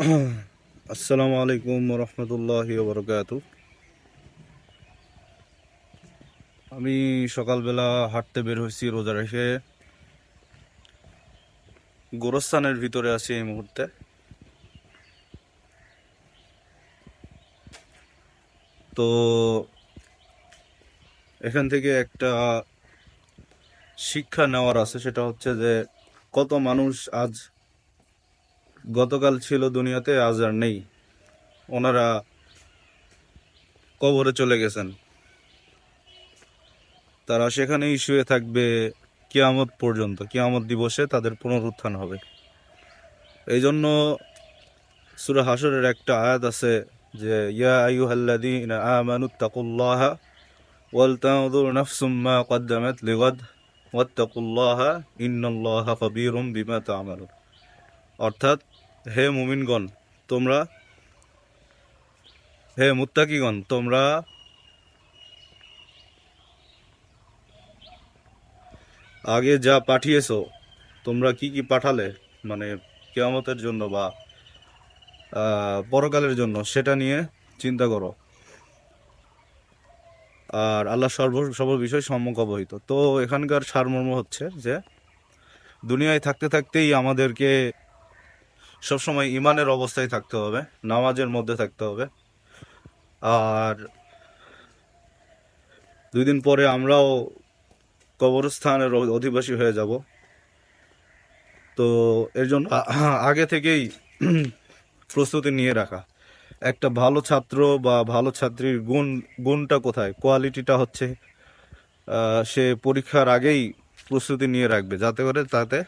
আসসালামু আলাইকুম রহমতুল্লাহ বরকাত আমি সকালবেলা হাঁটতে বের হয়েছি রোজা রেখে গোরস্থানের ভিতরে আছি এই মুহূর্তে। তো এখান থেকে একটা শিক্ষা নেওয়ার আছে, সেটা হচ্ছে যে কত মানুষ আজ গতকাল ছিল দুনিয়াতে, আজ আর নেই। ওনারা কবরে চলে গেছেন। তারা সেখানেই শুয়ে থাকবে কিয়ামত পর্যন্ত। কিয়ামত দিবসে তাদের পুনরুত্থান হবে। এই জন্য সুরা হাসরের একটা আয়াত আছে যে, ইয়া আইয়ুহাল্লাযীনা আমানু তাকুল্লাহা ওয়াল তানজুর নাফসুম মা কদ্দামাত লিগাদ ওয়াত্তাকুল্লাহা ইন্নাল্লাহা খাবীরুম বিমা তা'মালুন। অর্থাৎ হে মুমিনগণ, তোমরা, হে মুত্তাকিগণ, তোমরা আগে যা পাঠিয়েছো, তোমরা কি কি পাঠালে? মানে কেয়ামতের জন্য বা পরকালের জন্য, সেটা নিয়ে চিন্তা করো। আর আল্লাহ সর্ব সর্ব বিষয় সম্মুখ অবহিত। তো এখানকার সারমর্ম হচ্ছে যে, দুনিয়ায় থাকতে থাকতেই আমাদেরকে সবসময় ইমানের অবস্থায় থাকতে হবে, নামাজের মধ্যে থাকতে হবে। আর দুই দিন পরে আমরাও কবরস্থানের অধিবাসী হয়ে যাব। তো এর জন্য আগে থেকেই প্রস্তুতি নিয়ে রাখা। একটা ভালো ছাত্র বা ভালো ছাত্রীর গুণ, গুণটা কোথায়? কোয়ালিটিটা হচ্ছে সে পরীক্ষার আগেই প্রস্তুতি নিয়ে রাখবে, যাতে করে তাতে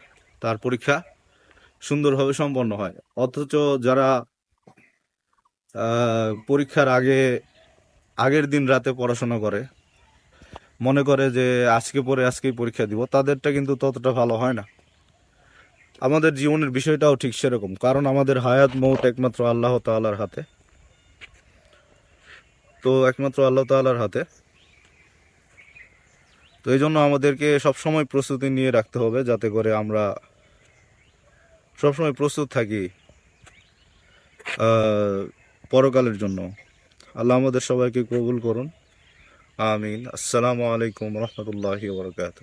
তার পরীক্ষা সুন্দরভাবে সম্পন্ন হয়। অথচ যারা পরীক্ষার আগে, আগের দিন রাতে পড়াশোনা করে, মনে করে যে আজকে পরে আজকেই পরীক্ষা দিব, তাদেরটা কিন্তু ততটা ভালো হয় না। আমাদের জীবনের বিষয়টাও ঠিক সেরকম, কারণ আমাদের হায়াত মৌত একমাত্র আল্লাহ তাআলার হাতে। তো একমাত্র আল্লাহ তাআলার হাতে। তো এই জন্য আমাদেরকে সবসময় প্রস্তুতি নিয়ে রাখতে হবে, যাতে করে আমরা সবসময় প্রস্তুত থাকি পরকালের জন্য। আল্লাহ আমাদের সবাইকে কবুল করুন। আমিন। আসসালামু আলাইকুম রহমতুল্লাহি বরকাত